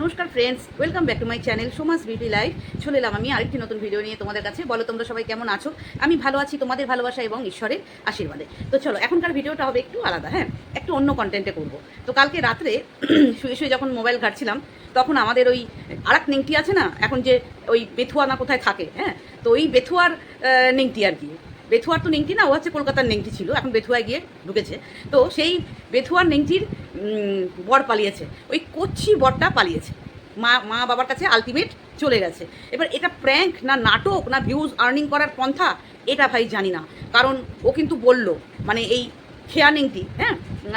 নমস্কার friends welcome back to my channel Soma's beauty life চলে এলাম আমি আরেকটি নতুন ভিডিও নিয়ে তোমাদের কাছে। বলো তোমরা সবাই কেমন আছো? আমি ভালো আছি, তোমাদের ভালোবাসা এবং ঈশ্বরের আশীর্বাদে। তো চলো, এখনকার ভিডিওটা হবে একটু আলাদা হ্যাঁ? একটু অন্য কন্টেন্টে করব। তো কালকে রাত্রে শুয়ে শুয়ে যখন মোবাইল ঘাটছিলাম, তখন আমাদের ওই আরেক নেংটি আছে না? এখন যে ওই বেথুয়া না কোথায় থাকে হ্যাঁ? তো ওই বেথুয়ার নেংটি আর কি। বেথুয়ার তো নেংটি না, ও হচ্ছে কলকাতার নেংটি ছিল, এখন বেথুয়ায় গিয়ে ঢুকেছে। তো সেই বেথুয়ার নেংটির বর পালিয়েছে। ওই কচ্ছি বরটা পালিয়েছে। মা মা বাবার কাছে আলটিমেট চলে গেছে। এবার এটা প্র্যাঙ্ক না নাটক না ভিউজ আর্নিং করার পন্থা, এটা ভাই জানি না। কারণ ও কিন্তু বলল মানে এই খেয়া নেংটি হ্যাঁ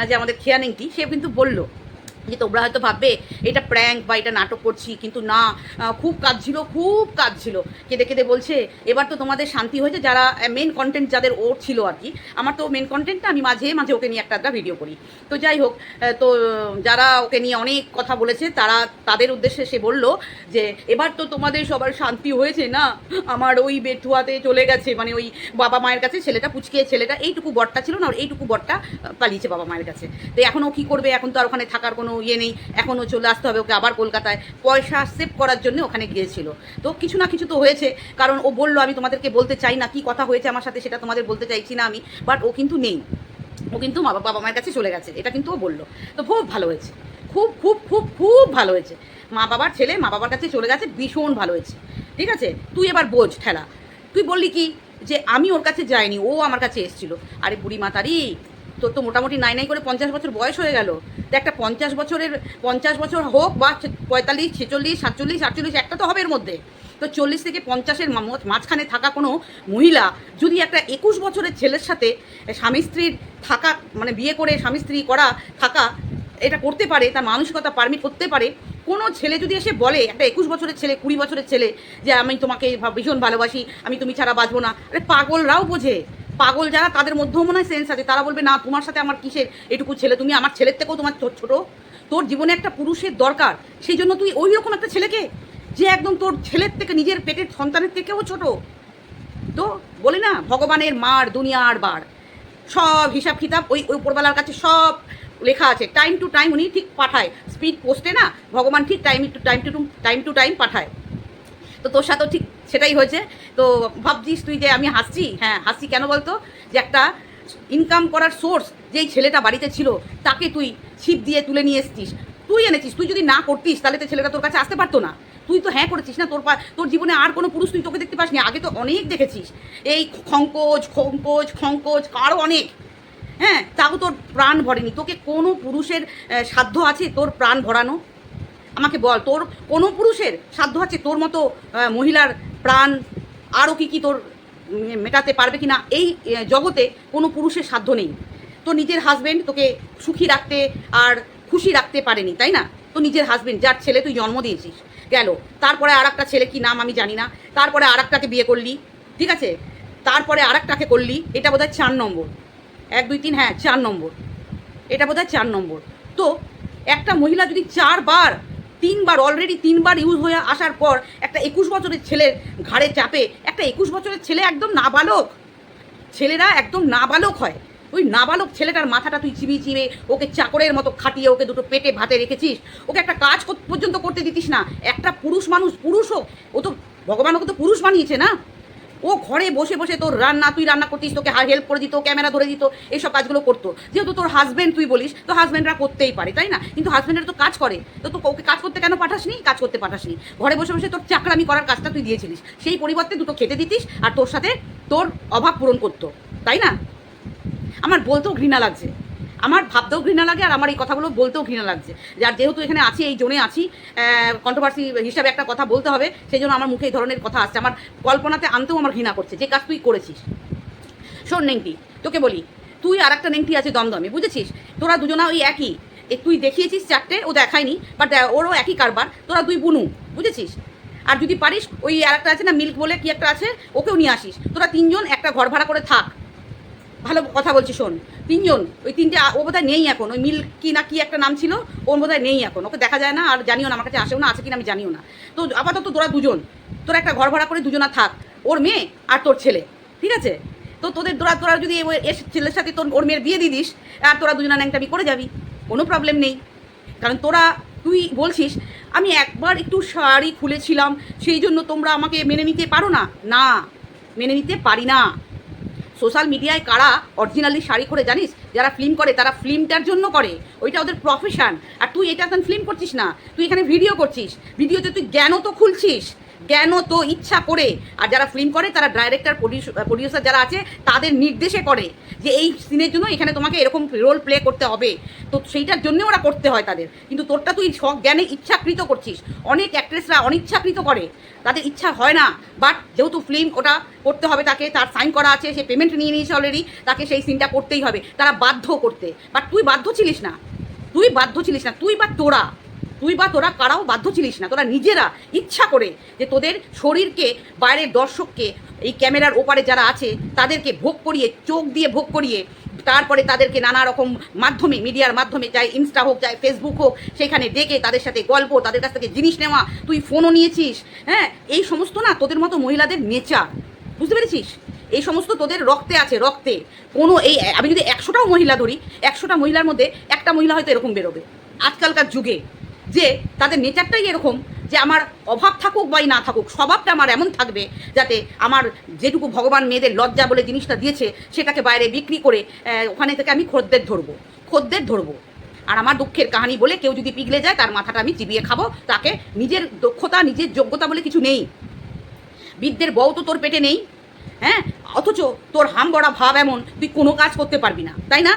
যে আমাদের খেয়া নেংটি, সে কিন্তু বলল। যে তোমরা হয়তো ভাববে এটা প্র্যাঙ্ক বা এটা নাটক করছি কিন্তু না খুব কাজ ছিল খুব কাজ ছিল কেঁদে কেঁদে বলছে এবার তো তোমাদের শান্তি হয়েছে যারা মেন কন্টেন্ট যাদের ওর ছিল আর কি আমার তো মেন কন্টেন্টটা আমি মাঝে মাঝে ওকে নিয়ে একটা একটা ভিডিও করি। তো যাই হোক তো যারা ওকে নিয়ে অনেক কথা বলেছে তারা তাদের উদ্দেশ্যে সে বলল যে এবার তো তোমাদের সবার শান্তি হয়েছে না? আমার ওই বেথুয়াতে চলে গেছে মানে ওই বাবা মায়ের কাছে ছেলেটা পুচকে ছেলেটা এইটুকু বরটা ছিল না ওর এইটুকু আহ, পালিয়েছে বাবা মায়ের কাছে। তো এখন ও কী করবে? এখন তো আর ওখানে থাকার কোনো ইয়ে নেই, এখনও চলে আসতে হবে ওকে আবার কলকাতায়। পয়সা সেভ করার জন্য ওখানে গিয়েছিল। তো কিছু না কিছু তো হয়েছে, কারণ ও বলল, আমি তোমাদেরকে বলতে চাই না কি কথা হয়েছে আমার সাথে, সেটা তোমাদের বলতে চাইছি না আমি বাট ও কিন্তু নেই। ও কিন্তু মা, বাবা মায়ের কাছে চলে গেছে, এটা কিন্তু ও বলল। তো খুব ভালো হয়েছে, খুব খুব খুব খুব ভালো হয়েছে। মা বাবার ছেলে, মা বাবার কাছে চলে গেছে, ভীষণ ভালো হয়েছে। ঠিক আছে? তুই এবার বোঝ, ঠেলা। তুই বললি কি, যে আমি ওর কাছে যাইনি, ও আমার কাছে এসেছিল। আরে বুড়ি মাতারি তোর তো মোটামুটি নাই নাই করে পঞ্চাশ বছর বয়স হয়ে গেল। তো একটা পঞ্চাশ বছরের, পঞ্চাশ বছর হোক বা পঁয়তাল্লিশ, ছেচল্লিশ, সাতচল্লিশ, আটচল্লিশ, একটা তো হবে এর মধ্যে। তো চল্লিশ থেকে পঞ্চাশের মাঝখানে থাকা কোনো মহিলা যদি একটা একুশ বছরের ছেলের সাথে স্বামী স্ত্রীর থাকা মানে বিয়ে করে স্বামী স্ত্রী করা, থাকা, এটা করতে পারে, তার মানসিকতা পারমিট করতে পারে, কোনো ছেলে যদি এসে বলে, একটা একুশ বছরের ছেলে, কুড়ি বছরের ছেলে, যে আমি তোমাকে ভীষণ ভালোবাসি, আমি তুমি ছাড়া বাঁচবো না, আরে পাগলরাও বোঝে। পাগল যারা, তাদের মধ্যেও মনে হয় সেন্স আছে। তারা বলবে, না, তোমার সাথে আমার কিসের? এটুকু ছেলে, তুমি আমার ছেলের থেকেও তোমার ছোট। তোর জীবনে একটা পুরুষের দরকার। সেই জন্য তুই ওই রকম একটা ছেলেকে, যে একদম তোর ছেলের থেকে, নিজের পেটের সন্তানের থেকেও ছোট। তো বলি না, ভগবানের মার, দুনিয়ার বার। সব হিসাব ওই ওই উপরবেলার কাছে সব লেখা আছে। টাইম টু টাইম উনি ঠিক পাঠায়। স্পিড পোস্টে না, ভগবান ঠিক time to time to time to time পাঠায়। তো তোর সাথেও ঠিক সেটাই হয়েছে। তো ভাবছিস তুই যে আমি হাসছি? হ্যাঁ হাসছি কেন বলতো? যে একটা ইনকাম করার সোর্স যেই ছেলেটা বাড়িতে ছিল, তাকে তুই ছিপ দিয়ে তুলে নিয়ে এসছিস। তুই এনেছিস, তুই যদি না করতিস, তাহলে তো ছেলেটা তোর কাছে আসতে পারতো না। তুই তো হ্যাঁ করেছিস না, তোর তোর জীবনে আর কোনো পুরুষ তুই তোকে দেখতে পাসনি। আগে তো অনেক দেখেছিস। এই খঙ্কোজ খঙ্কোজ খঙ্কোজ আরও অনেক। হ্যাঁ তাও তোর প্রাণ ভরেনি। তোকে কোনো পুরুষের সাধ্য আছে তোর প্রাণ ভরানো? আমাকে বল, তোর কোনো পুরুষের সাধ্য আছে তোর মতো মহিলার প্রাণ আরও কি কি তোর মেটাতে পারবে কি না এই জগতে কোনো পুরুষের সাধ্য নেই। তো নিজের হাজবেন্ড তোকে সুখী রাখতে আর খুশি রাখতে পারেনি, তাই না? তো নিজের হাজবেন্ড যার ছেলে তুই জন্ম দিয়েছিস, গেল। তারপরে আর একটা ছেলে কি নাম আমি জানি না। তারপরে আর একটাকে বিয়ে করলি, ঠিক আছে? তারপরে আর একটাকে করলি, এটা বোধহয় চার নম্বর। এক, দুই, তিন হ্যাঁ চার নম্বর। এটা বোধহয় চার নম্বর। তো একটা মহিলা যদি চারবার তিনবার অলরেডি তিনবার ইউজ হয়ে আসার পর একটা একুশ বছরের ছেলের ঘাড়ে চাপে, একটা একুশ বছরের ছেলে একদম নাবালক। ছেলেরা একদম নাবালক হয়। ওই নাবালক ছেলেটার মাথাটা তুই চিবিয়ে চিবে ওকে চাকরের মতো খাটিয়ে ওকে দুটো পেটে ভাতে রেখেছিস। ওকে একটা কাজ পর্যন্ত করতে দিতিস না। একটা পুরুষ মানুষ পুরুষ হোক, ও তো ভগবান ওকে তো পুরুষ বানিয়েছে না? ও ঘরে বসে বসে তোর রান্না, তুই রান্না করতিস, তোকে হেল্প করে দিত ক্যামেরা ধরে দিত, এইসব কাজগুলো করতো। যেহেতু তোর হাজব্যান্ড তুই বলিস, তো হাজব্যান্ডরা করতেই পারে, তাই না? কিন্তু হাজবেন্ডরা তো কাজ করে। তো তো ওকে কাজ করতে কেন পাঠাসনি? কাজ করতে পাঠাসনি। ঘরে বসে বসে তোর চাকরামি করার কাজটা তুই দিয়েছিলিস। সেই পরিবর্তে দুটো খেতে দিতিস আর তোর সাথে তোর অভাব পূরণ করতো, তাই না? আমার বলতেও ঘৃণা লাগছে। আমার ভাবতেও ঘৃণা লাগে আর আমার এই কথাগুলো বলতেও ঘৃণা লাগছে যার যেহেতু এখানে আছি, এই জোনে আছি কন্ট্রোভার্সি হিসাবে একটা কথা বলতে হবে, সেই জন্য আমার মুখে এই ধরনের কথা আসছে। আমার কল্পনাতে আনতেও আমার ঘৃণা করছে, যে কাজ তুই করেছিস। শোন নেংটি, তোকে বলি, তুই আর একটা নেংটি আছে দমদমে, বুঝেছিস? তোরা দুজনা ওই একই। তুই দেখিয়েছিস চারটে, ও দেখায়নি বাট ওরও একই কারবার, তোরা দুই বুনু, বুঝেছিস? আর যদি পারিস, ওই আর একটা আছে না, মিল্ক বলে কি একটা আছে, ওকেও নিয়ে আসিস। তোরা তিনজন একটা ঘর ভাড়া করে থাক। ভালো কথা বলছি, শোন। তিনজন, ওই তিনটে ও বোধহয় নেই এখন। ওই মিল কি না কি একটা নাম ছিল, ওর বোধহয় নেই এখন। ওকে দেখা যায় না, আর জানিও না, আমার কাছে আসেও না, আছে কিনা আমি জানিও না। তো আপাতত তোরা দুজন, তোরা একটা ঘর ভাড়া করে দুজনা থাক, ওর মেয়ে আর তোর ছেলে। ঠিক আছে? তো তোদের, তোরা তোরা যদি এস ছেলের সাথে তোর, ওর মেয়ের বিয়ে দিয়ে দিস, আর তোরা দুজনা ন্যাংটামি করে যাবি, কোনো প্রবলেম নেই। কারণ তোরা, তুই বলছিস, আমি একবার একটু শাড়ি খুলেছিলাম, সেই জন্য তোমরা আমাকে মেনে নিতে পারো না? না, মেনে নিতে পারি না। সোশ্যাল মিডিয়ায় কারা অরিজিনালি শাড়ি করে জানিস? যারা ফিল্ম করে, তারা ফিল্মটার জন্য করে। ওইটা ওদের প্রফেশন আর তুই এটা ফিল্ম করছিস না। তুই এখানে ভিডিও করছিস। ভিডিওতে তুই জ্ঞানও তো খুলছিস। জ্ঞান তো ইচ্ছা করে? আর যারা ফিল্ম করে, তারা ডাইরেক্টর প্রডিউসার যারা আছে, তাদের নির্দেশে করে যে এই সিনের জন্য এখানে তোমাকে এরকম রোল প্লে করতে হবে। তো সেইটার জন্য ওরা করতে হয় তাদের। কিন্তু তোরটা তুই সব জ্ঞানে ইচ্ছাকৃত করছিস। অনেক অ্যাক্ট্রেসরা অনিচ্ছাকৃত করে। তাদের ইচ্ছা হয় না। বাট যেহেতু ফিল্ম ওটা করতে হবে তাকে, তার সাইন করা আছে, সে পেমেন্ট নিয়ে নিয়েছে অলরেডি তাকে সেই সিনটা করতেই হবে। তারা বাধ্য করতে। বাট তুই বাধ্য ছিলিস না। তুই বাধ্য ছিলিস না। তুই বা তোরা। তুই বা তোরা কারাও বাধ্য ছিলিস না। তোরা নিজেরা ইচ্ছা করে যে তোদের শরীরকে, বাইরের দর্শককে, এই ক্যামেরার ওপারে যারা আছে, তাদেরকে ভোগ করিয়ে, চোখ দিয়ে ভোগ করিয়ে, তারপরে তাদেরকে নানা রকম মাধ্যমে, মিডিয়ার মাধ্যমে, চাই ইনস্টা হোক, চাই ফেসবুক হোক, সেখানে ডেকে তাদের সাথে গল্প, তাদের কাছ থেকে জিনিস নেওয়া, তুই ফোনও নিয়েছিস হ্যাঁ? এই সমস্ত না তোদের মতো মহিলাদের নেচার। বুঝতে পেরেছিস? এই সমস্ত তোদের রক্তে আছে, রক্তে। কোনো এই, আমি যদি একশোটাও মহিলা ধরি, একশোটা মহিলার মধ্যে একটা মহিলা হয়তো এরকম বেরোবে। আজকালকার যুগে। যে তাদের নেচারটাই এরকম যে আমার অভাব থাকুক বাই না থাকুক, স্বভাবটা আমার এমন থাকবে যাতে আমার যেটুকু ভগবান মেয়েদের লজ্জা বলে জিনিসটা দিয়েছে, সেটাকে বাইরে বিক্রি করে ওখানে থেকে আমি খদ্দের ধরবো খদ্দের ধরবো। আর আমার দুঃখের কাহিনী বলে কেউ যদি পিগলে যায়, তার মাথাটা আমি চিবিয়ে খাব, তাকে নিজের দক্ষতা, নিজের যোগ্যতা বলে কিছু নেই। বিদ্যের বউ তো তোর পেটে নেই হ্যাঁ? অথচ তোর হাম গড়া ভাব এমন, তুই কোনো কাজ করতে পারবি না, তাই না?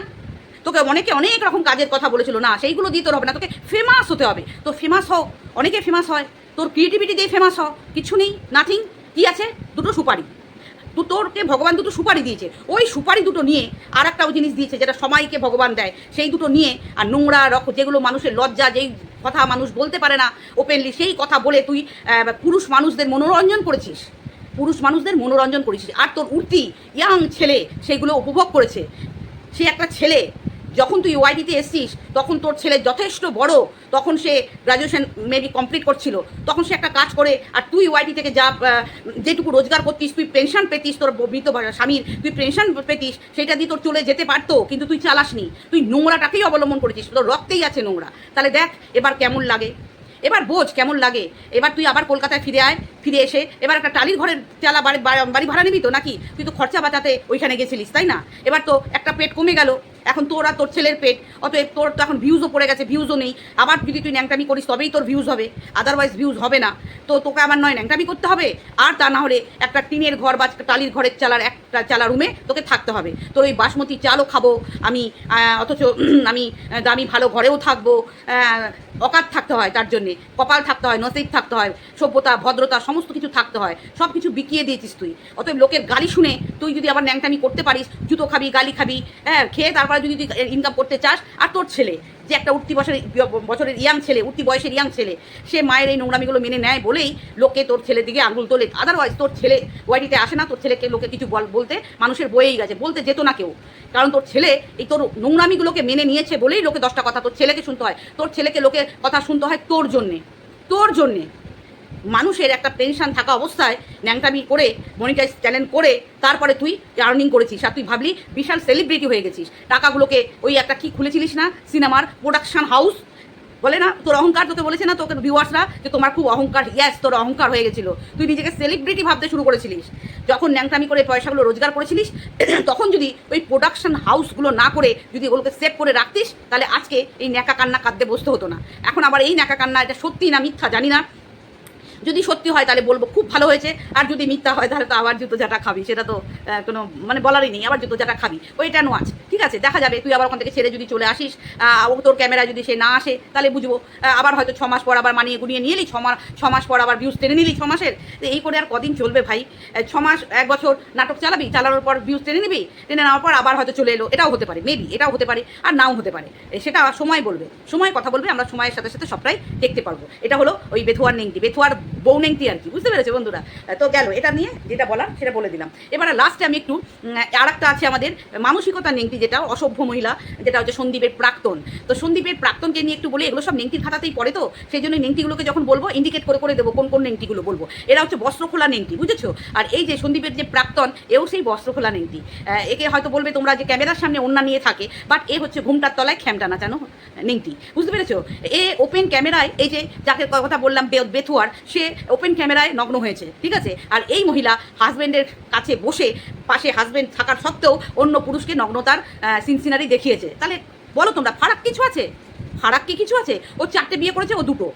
তোকে অনেকে অনেক রকম কাজের কথা বলেছিল, না, সেইগুলো দিয়ে তোর হবে না, তোকে ফেমাস হতে হবে। তো ফেমাস হও, অনেকে ফেমাস হয়, তোর ক্রিয়েটিভিটি দিয়ে ফেমাস হও, কিছু নেই নাথিং কী আছে? দুটো সুপারি। তো তোরকে ভগবান দুটো সুপারি দিয়েছে, ওই সুপারি দুটো নিয়ে আর একটাও জিনিস দিয়েছে, যেটা সময়কে ভগবান দেয়, সেই দুটো নিয়ে, আর নোংরা রক যেগুলো মানুষের লজ্জা, যেই কথা মানুষ বলতে পারে না ওপেনলি সেই কথা বলে তুই পুরুষ মানুষদের মনোরঞ্জন করেছিস। পুরুষ মানুষদের মনোরঞ্জন করেছিস। আর তোর উর্তি ইয়াং ছেলে, সেগুলো উপভোগ করেছে। সে একটা ছেলে যখন তুই ওয়াইডিতে এসছিস, তখন তোর ছেলে যথেষ্ট বড়, তখন সে গ্রাজুয়েশন মেবি কমপ্লিট করছিল, তখন সে একটা কাজ করে, আর তুই ওয়াইডি থেকে যা যেটুকু রোজগার করতিস, তুই পেনশন পেতিস তোর মৃত স্বামীর, তুই পেনশন পেতিস, সেটা দিয়ে তোর চলে যেতে পারতো, কিন্তু তুই চালাসনি। তুই নোংরাটাকেই অবলম্বন করেছিস, তোর রক্তেই আছে নোংরা। তাহলে দেখ, এবার কেমন লাগে? এবার বোঝ কেমন লাগে? এবার তুই আবার কলকাতায় ফিরে আয়, ফিরে এসে, এবার একটা টালির ঘরের চালা বাড়ি বাড়ি ভাড়া নিবি তো নাকি? তুই তো খরচা বাঁচাতে ওইখানে গেছিলিস, তাই না? এবার তো একটা পেট কমে গেল। এখন তোর আর তোর ছেলের পেট, অতএব তোর তো এখন ভিউজও পড়ে গেছে ভিউজও নেই। আবার যদি তুই ন্যাংটামি করিস, তবেই তোর ভিউজ হবে। আদারওয়াইজ ভিউজ হবে না। তো তোকে আবার নয়, ন্যাংটামি করতে হবে। আর তা না হলে একটা টিনের ঘর বা টালির ঘরের চালার একটা চালা রুমে তোকে থাকতে হবে। তোর ওই বাসমতি চালও খাব, আমি অথচ আমি দামি ভালো ঘরেও থাকব অকাত থাকতে হয় তার জন্যে। কপাল থাকতে হয়, নসিব থাকতে হয়, সভ্যতা, ভদ্রতা, সমস্ত কিছু থাকতে হয়। সব কিছু বিকিয়ে দিয়েছিস তুই। অতএব লোকের গালি শুনে তুই যদি আবার ন্যাংটামি করতে পারিস, জুতো খাবি, গালি খাবি হ্যাঁ খেয়ে তারপরে যদি তুই ইনকাম করতে চাস, আর তোর ছেলে, যে একটা উঠতি বছরের বছরের ইয়াং ছেলে, উঠতি বয়সের ইয়াং ছেলে, সে মায়ের এই নোংরামিগুলো মেনে নেয় বলেই লোকে তোর ছেলের দিকে আঙুল তোলে। আদারওয়াইজ তোর ছেলে ওয়াইডিতে আসে না, তোর ছেলেকে লোকে কিছু বল বলতে মানুষের বয়েই গেছে। বলতে যেত না কেউ। কারণ তোর ছেলে এই তোর নোংরামিগুলোকে মেনে নিয়েছে বলেই লোকে দশটা কথা তোর ছেলেকে শুনতে হয়। তোর ছেলেকে লোকে কথা শুনতে হয় তোর জন্যে। তোর জন্যে। মানুষের একটা টেনশন থাকা অবস্থায় ন্যাংটামি করে মনিটাইজ চ্যানেল করে, তারপরে তুই আর্নিং করেছিস। আর তুই ভাবলি, বিশাল সেলিব্রিটি হয়ে গেছিস। টাকাগুলোকে ওই একটা কি খুলেছিলিস না? সিনেমার প্রোডাকশন হাউস বলে না, তোর অহংকার তোকে বলেছে না, তোকে ভিউয়ার্সরা যে তোমার খুব অহংকার ইয়াস তোর অহংকার হয়ে গেছিল। তুই নিজেকে সেলিব্রিটি ভাবতে শুরু করেছিলিস। যখন ন্যাংটামি করে পয়সাগুলো রোজগার করেছিলিস, তখন যদি ওই প্রোডাকশন হাউসগুলো না করে যদি ওগুলোকে সেভ করে রাখতিস, তাহলে আজকে এই ন্যাকা কান্না কাঁদতে বসতে হতো না। এখন আবার এই ন্যাকা কান্না, এটা সত্যি না মিথ্যা জানি না। যদি সত্যি হয় তাহলে বলব খুব ভালো হয়েছে। আর যদি মিথ্যা হয় তাহলে তো আবার জুতো জাটা খাবি সেটা তো কোনো মানে বলারই নেই আবার জুতো জাটা খাবি। ওইটা নোয়াজ ঠিক আছে দেখা যাবে তুই আবার ওখান থেকে ছেড়ে যদি চলে আসিস ও তোর ক্যামেরা যদি সে না আসে তাহলে বুঝব আবার হয়তো ছ মাস পর আবার মানিয়ে গুনিয়ে নিয়ে এলি ছ মাস ছ পর আবার ভিউজ টেনে নিলি ছ মাসের। তো এই করে আর কদিন চলবে ভাই? আহ, ছ মাস এক বছর নাটক চালাবি চালানোর পর ভিউজ টেনে নিবি টেনে নেওয়ার পর আবার হয়তো চলে এলো এটাও হতে পারে মেবি এটাও হতে পারে আর নাও হতে পারে। সেটা সময় বলবে সময় কথা বলবে আমরা সময়ের সাথে সাথে সবটাই দেখতে পারব। এটা হলো ওই বেথুয়ার নেংটি বেথুয়ার বউ নেংটি আর কি, বুঝতে পেরেছ বন্ধুরা? তো গেল, এটা নিয়ে যেটা বলার সেটা বলে দিলাম। এবারে লাস্টে আমি একটু আর একটা আছে আমাদের মানসিকতা নেংটি যেটা, অসভ্য মহিলা, যেটা হচ্ছে সন্দীপের প্রাক্তন। তো সন্দীপের প্রাক্তনকে নিয়ে একটু বলি, এগুলো সব নেংটির খাতাতেই পড়ে তো? সেই জন্য নেংটিগুলোকে যখন বলব ইন্ডিকেট করে করে দেবো কোন কোন নেংটিগুলো বলব। এরা হচ্ছে বস্ত্র খোলা নেংটি, বুঝেছ? আর এই যে সন্দীপের যে প্রাক্তন, এও সেই বস্ত্র খোলা নেংটি একে হয়তো বলবে তোমরা যে ক্যামেরার সামনে অন্যা নিয়ে থাকে বাট এ হচ্ছে ঘুমটার তলায় খ্যামটা নাচানো নেংটি, বুঝতে পেরেছ? এ ওপেন ক্যামেরায়, এই যে যাকে কথা বললাম বেথুয়ার সে ওপেন ক্যামেরায় নগ্ন হয়েছে, ঠিক আছে? আর এই মহিলা হাজব্যান্ডের কাছে বসে পাশে হাজব্যান্ড থাকার সত্ত্বেও অন্য পুরুষকে নগ্নতার সিনসিনারি দেখিয়েছে। তাহলে বলো তোমরা ফারাক কিছু আছে? ফারাক কি কিছু আছে? ও চারটে বিয়ে করেছে, ও দুটো।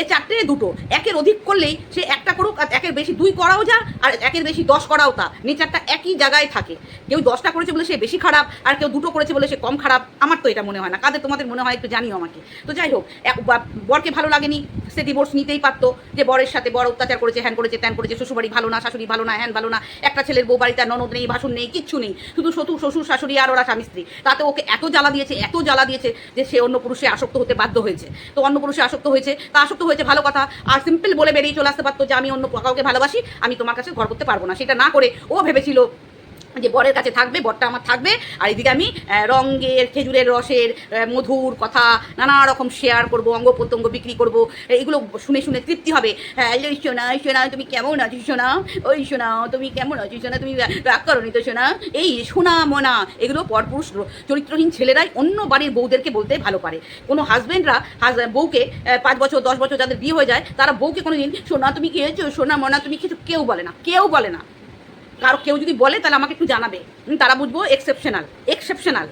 এ চারটে দুটো। একের অধিক করলেই সে একটা করুক আর একের বেশি দুই করাও যা আর একের বেশি দশ করাও তা। নেচারটা একই জায়গায় থাকে। কেউ দশটা করেছে বলে সে বেশি খারাপ আর কেউ দুটো করেছে বলে সে কম খারাপ। আমার তো এটা মনে হয় না। কাদের তোমাদের মনে হয় একটু জানিও আমাকে। তো যাই হোক বরকে ভালো লাগেনি, সে ডিভোর্স নিতেই পারতো। যে বরের সাথে বড় অত্যাচার করেছে, হ্যান করেছে, ত্যান করেছে, শ্বশুরবাড়ি ভালো না, শাশুড়ি ভালো না, হ্যান ভালো না। একটা ছেলের বউ বাড়ি তার ননদ নেই ভাসুন নেই, কিচ্ছু নেই। শুধু শ্বশুর শ্বশুর, শাশুড়ি আর ওরা স্বামী স্ত্রী। তাতে ওকে এত জ্বালা দিয়েছে, এত জ্বালা দিয়েছে যে সে অন্য পুরুষে আসক্ত হতে বাধ্য হয়েছে। তো অন্য পুরুষে আসক্ত হয়েছে, তা আসক্ত হয়েছে, ভালো কথা। আর সিম্পল বলে বেরিয়ে চলে আসতে পারতো যে আমি অন্য কাউকে ভালোবাসি, আমি তোমার কাছে ঘর করতে পারব না। সেটা না করে ও ভেবেছিল যে বরের কাছে থাকবে, বরটা আমার থাকবে। আর এদিকে আমি রঙের, খেজুরের রসের মধুর কথা, নানা রকম শেয়ার করব, অঙ্গ প্রত্যঙ্গ বিক্রি করব। এগুলো শুনে শুনে তৃপ্তি হবে। হ্যাঁ সোনা সোনা, তুমি কেমন আছিস সোনা? ওই সোনা, তুমি কেমন আছিস সোনা? তুমি রাগ করনি তো সোনা? এই সোনা মোনা, এগুলো পরপুরুষ চরিত্রহীন ছেলেরাই অন্য বাড়ির বউদেরকে বলতে ভালো পারে। কোনো হাজব্যান্ডরা বউকে পাঁচ বছর, দশ বছর যাদের বিয়ে হয়ে যায়, তারা বউকে কোনো দিন সোনা তুমি খেয়েছো, সোনা মোনা তুমি খেয়েছো, কেউ বলে না, কেউ বলে না। কারও কেউ যদি বলে তাহলে আমাকে একটু জানাবে। তারা বুঝব এক্সেপশনাল এক্সেপশনাল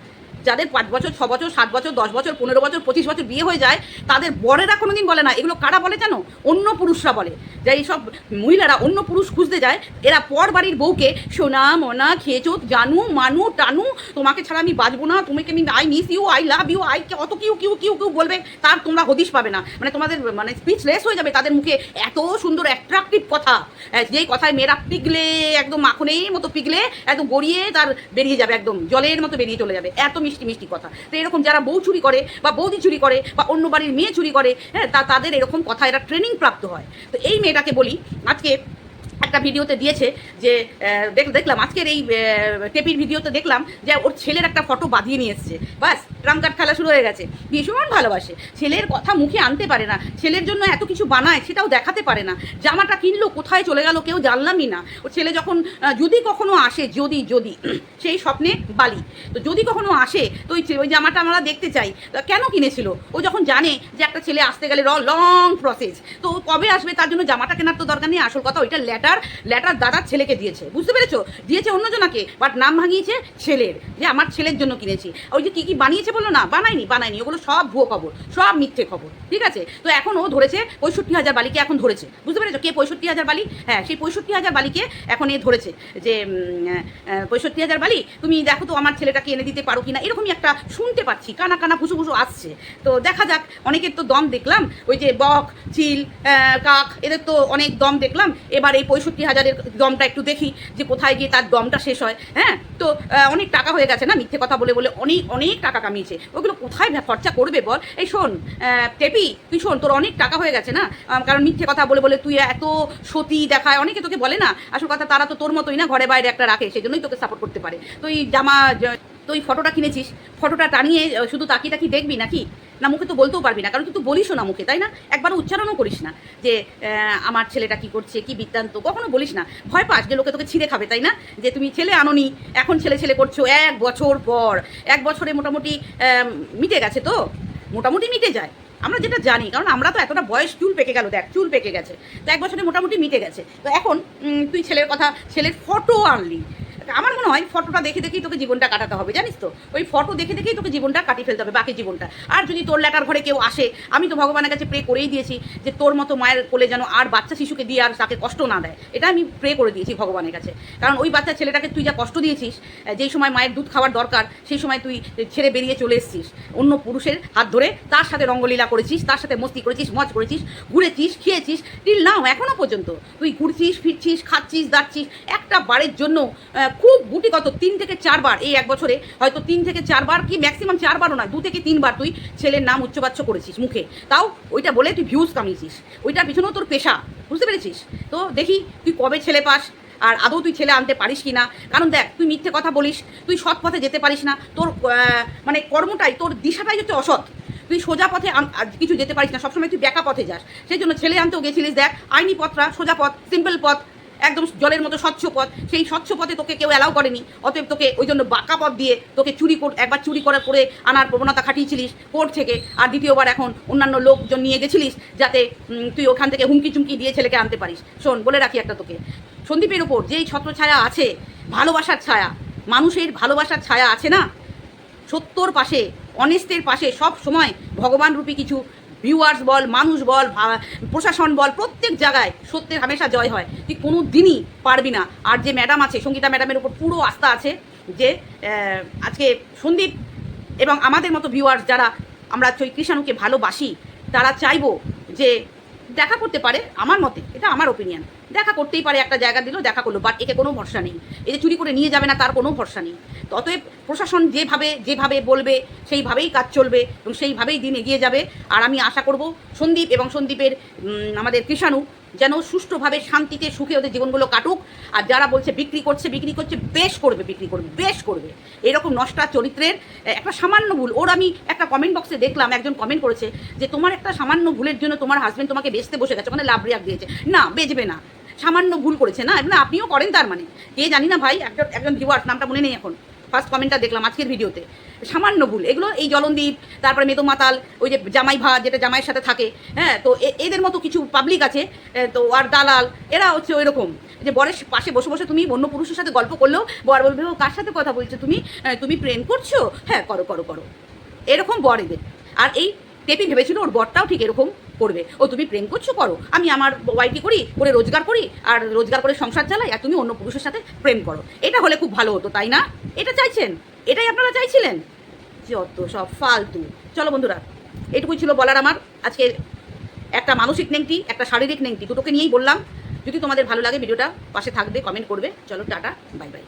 যাদের পাঁচ বছর, ছ বছর, সাত বছর, দশ বছর, পনেরো বছর, পঁচিশ বছর বিয়ে হয়ে যায়, তাদের বরেরা কোনোদিন বলে না। এগুলো কারা বলে জানো? অন্য পুরুষরা বলে। যে এইসব মহিলারা অন্য পুরুষ খুঁজতে যায়, এরা পর বাড়ির বউকে, সোনা, মনা খেয়েছো জানু, মানু, টানু, তোমাকে ছাড়া আমি বাঁচবো না, তোমাকে আমি I miss you I love you I অত কিউ কিউ কিউ কিউ বলবে, তার তোমরা হদিশ পাবে না। মানে তোমাদের মানে স্পিচলেস হয়ে যাবে তাদের মুখে এত সুন্দর অ্যাট্রাকটিভ কথা। যেই কথায় মেয়েরা পিগলে, একদম মাখনের মতো পিগলে, একদম গড়িয়ে তার বেরিয়ে যাবে, একদম জলের মতো বেরিয়ে চলে যাবে। এত মিষ্টি মিষ্টি মিষ্টি কথা। তো এরকম যারা বউ চুরি করে বা বৌদি চুরি করে বা অন্য বাড়ির মেয়ে চুরি করে হ্যাঁ তা তাদের এরকম কথা এরা ট্রেনিং প্রাপ্ত হয়। তো এই মেয়েটাকে বলি, আজকে একটা ভিডিওতে দিয়েছে যে দেখ- দেখলাম, আজকের এই টেপির ভিডিওতে দেখলাম যে ওর ছেলের একটা ফটো বাঁধিয়ে নিয়ে এসছে। বাস ট্রাম কার্ড খেলা শুরু হয়ে গেছে। ভীষণ ভালোবাসে। ছেলের কথা মুখে আনতে পারে না। ছেলের জন্য এত কিছু বানায়, সেটাও দেখাতে পারে না। জামাটা কিনলো, কোথায় চলে গেল কেউ জানলামই না। ওর ছেলে যখন যদি কখনো আসে, যদি যদি, সেই স্বপ্নে বালি। তো যদি কখনো আসে, তো ওই ওই জামাটা আমরা দেখতে চাই। কেন কিনেছিল? ও যখন জানে যে একটা ছেলে আসতে গেলে লং প্রসেস তো কবে আসবে? তার জন্য জামাটা কেনার তো দরকার নেই। আসল কথা ওইটা লেটার ল্যাটার দাদার ছেলেকে দিয়েছে। বুঝতে পেরেছ? দিয়েছে অন্যজনাকে বাট নাম ভাঙিয়েছে ছেলের, যে আমার ছেলের জন্য কিনেছি। ওই যে কী কী বানিয়েছে বলল না? বানায়নি বানায়নি। ওগুলো সব ভুয়ো খবর, সব মিথ্যে খবর, ঠিক আছে? তো এখন ও ধরেছে পঁয়ষট্টি হাজার বালিকে এখন ধরেছে। বুঝতে পেরেছ? কে পঁয়ষট্টি হাজার বালি? হ্যাঁ সেই পঁয়ষট্টি হাজার বালিকে এখন এ ধরেছে যে পঁয়ষট্টি হাজার বালি, তুমি দেখো তো আমার ছেলেটাকে এনে দিতে পারো কিনা? এরকমই একটা শুনতে পাচ্ছি, কানা কানা, ফুসু ফুসু আসছে। তো দেখা যাক, অনেকের তো দম দেখলাম, ওই যে বক, চিল কাক, এদের তো অনেক দম দেখলাম। এবার এই পঁয়ষট্টি হাজারের দমটা একটু দেখি যে কোথায় গিয়ে তার দমটা শেষ হয়। হ্যাঁ? তো অনেক টাকা হয়ে গেছে না মিথ্যে কথা বলে বলে অনেক অনেক টাকা কামিয়েছে। ওগুলো কোথায় খরচা করবে বল? এই শোন টেপি, তুই শোন, তোর অনেক টাকা হয়ে গেছে না? কারণ মিথ্যে কথা বলে বলে তুই এত সতী দেখায়। অনেকে তোকে বলে না, আসল কথা তারা তো তোর মতোই না, ঘরে বাইরে একটা রাখে সেই জন্যই তোকে সাপোর্ট করতে পারে। তো এই জামা তুই ফটোটা কিনেছিস? ফটোটা টানিয়ে শুধু তাকিয়ে তাকিয়ে দেখবি নাকি? না, মুখে তো বলতেও পারবি না, কারণ তুই তো বলিসও না মুখে, তাই না? একবার উচ্চারণও করিস না যে আমার ছেলেটা কি করছে, কি বৃত্তান্ত, কখনো বলিস না। ভয় পাস যে লোকে তোকে ছিঁড়ে খাবে, তাই না? যে তুমি ছেলে আনোনি, এখন ছেলে ছেলে করছ এক বছর পর, এক বছরে মোটামুটি মিটে গেছে তো? মোটামুটি মিটে যায়। আমরা যেটা জানি, কারণ আমরা তো এতটা বয়স চুল পেকে গেল, দেখ, চুল পেকে গেছে। তো এক বছরে মোটামুটি মিটে গেছে। তো এখন তুই ছেলের কথা, ছেলের ফটো আনলি। আমার মনে হয় ফটোটা দেখে দেখেই তোকে জীবনটা কাটাতে হবে, জানিস তো? ওই ফটো দেখে দেখেই তোকে জীবনটা কাটিয়ে ফেলতে হবে, বাকি জীবনটা। আর যদি তোর লেটার ঘরে কেউ আসে, আমি তো ভগবানের কাছে প্রে করেই দিয়েছি যে তোর মতো মায়ের কোলে যেন আর বাচ্চা শিশুকে দিয়ে আর তাকে কষ্ট না দেয়। এটা আমি প্রে করে দিয়েছি ভগবানের কাছে। কারণ ওই বাচ্চা ছেলেটাকে তুই যা কষ্ট দিয়েছিস যেই সময় মায়ের দুধ খাওয়ার দরকার, সেই সময় তুই ছেড়ে বেরিয়ে চলে এসেছিস। অন্য পুরুষের হাত ধরে তার সাথে রঙ্গলীলা করেছিস, তার সাথে মস্তি করেছিস, মজ করেছিস, ঘুরেছিস, খেয়েছিস খাচ্ছিস দাচ্ছিস একটা বাড়ির জন্য খুব গুটি কত, তিন থেকে চারবার এই এক বছরে। হয়তো তিন থেকে চারবার কি ম্যাক্সিমাম চারবারও নয়, দু থেকে তিনবার তুই ছেলের নাম উচ্চবাচ্য করেছিস মুখে। তাও ওইটা বলে তুই ভিউজ কামিয়েছিস। ওইটার পিছনেও তোর পেশা, বুঝতে পেরেছিস? তো দেখি তুই কবে ছেলে পাস, আর আদৌ তুই ছেলে আনতে পারিস কি না? কারণ দেখ, তুই মিথ্যে কথা বলিস, তুই সৎ পথে যেতে পারিস না। তোর মানে কর্মটাই, তোর দিশাটাই হচ্ছে অসৎ। তুই সোজা পথে কিছু যেতে পারিস না, সবসময় তুই ব্যাকা পথে যাস। সেই জন্য ছেলে আনতেও গেছিলিস, দেখ, আইনি পথটা, সোজা পথ সিম্পল পথ একদম জলের মতো স্বচ্ছ পথ। সেই স্বচ্ছ পথে তোকে কেউ অ্যালাউ করেনি। অতএব তোকে ওই জন্য বাঁকা পথ দিয়ে তোকে চুরি একবার চুরি করার করে আনার প্রবণতা খাটিয়েছিলিস কোর্ট থেকে। আর দ্বিতীয়বার এখন অন্যান্য লোকজন নিয়ে গেছিলিস যাতে তুই ওখান থেকে হুমকি চুমকি দিয়ে ছেলেকে আনতে পারিস। শোন, বলে রাখি একটা তোকে। সন্দীপের ওপর যেই ছত্রছায়া আছে, ভালোবাসার ছায়া, মানুষের ভালোবাসার ছায়া আছে না? সত্যর পাশে অনেস্টের পাশে সব সময় ভগবান রূপী কিছু ভিউয়ার্স বল, মানুষ বল প্রশাসন বল, প্রত্যেক জায়গায় সত্যের হামেশা জয় হয়। তুই কোনো দিনই পারবি না। আর যে ম্যাডাম আছে, সঙ্গীতা ম্যাডামের উপর পুরো আস্থা আছে যে আজকে সন্দীপ এবং আমাদের মতো ভিউয়ার্স যারা আমরা কৃষাণুকে ভালোবাসি, তারা চাইব যে দেখা করতে পারে আমার মতে। এটা আমার ওপিনিয়ন দেখা করতেই পারে, একটা জায়গা দিল, দেখা করল বাট একে কোনো ভরসা নেই। এই যে চুরি করে নিয়ে যাবে না, তার কোনো ভরসা নেই। তো অতএব প্রশাসন যেভাবে যেভাবে বলবে, সেইভাবেই কাজ চলবে এবং সেইভাবেই দিন এগিয়ে যাবে। আর আমি আশা করব সন্দীপ এবং সন্দীপের আমাদের কৃষাণু যেন সুষ্ঠুভাবে শান্তিতে, সুখে ওদের জীবনগুলো কাটুক। আর যারা বলছে বিক্রি করছে বিক্রি করছে, বেশ করবে, বিক্রি করবে, বেশ করবে। এরকম নষ্টা চরিত্রের একটা সামান্য ভুল, ওর আমি একটা কমেন্ট বক্সে দেখলাম, একজন কমেন্ট করেছে যে, তোমার একটা সামান্য ভুলের জন্য তোমার হাজব্যান্ড তোমাকে বেচতে বসে গেছে ওখানে লাভ রিয়াক দিয়েছে। না, বেচবে না। সামান্য ভুল করেছে, না? না আপনিও করেন তার মানে। কে জানি না ভাই, একজন একজন ভিউয়ার্স নামটা মনে নেই এখন। ফার্স্ট কমেন্টটা দেখলাম আজকের ভিডিওতে। সামান্য ভুল। এগুলো এই জলনদীপ, তারপরে মেতো মাতাল, ওই যে জামাই ভা যেটা জামাইয়ের সাথে থাকে হ্যাঁ? তো এদের মতো কিছু পাবলিক আছে তো আর দালাল, এরা হচ্ছে ওই রকম যে বরের পাশে বসে বসে তুমি অন্য পুরুষের সাথে গল্প করলেও, বর বলবে, ও কার সাথে কথা বলছো তুমি? তুমি প্রেম করছ? হ্যাঁ করো করো করো। এরকম বর এদের। আর এই টেপি ভেবেছিল ওর বরটাও ঠিক এরকম। করবে। ও তুমি প্রেম করছ, করো। আমি আমার ওয়াইটি করি, করে রোজগার করি, আর রোজগার করে সংসার চালাই, আর তুমি অন্য পুরুষের সাথে প্রেম করো। এটা হলে খুব ভালো হতো, তাই না? এটা চাইছেন? এটাই আপনারা চাইছিলেন? যত সব ফালতু। চলো বন্ধুরা, এটুকুই ছিল বলার আমার। আজকে একটা মানসিক নেংটি, একটা শারীরিক নেংটি, দুটোকে নিয়েই বললাম। যদি তোমাদের ভালো লাগে ভিডিওটা, পাশে থাকবে কমেন্ট করবে। চলো, টাটা বাই বাই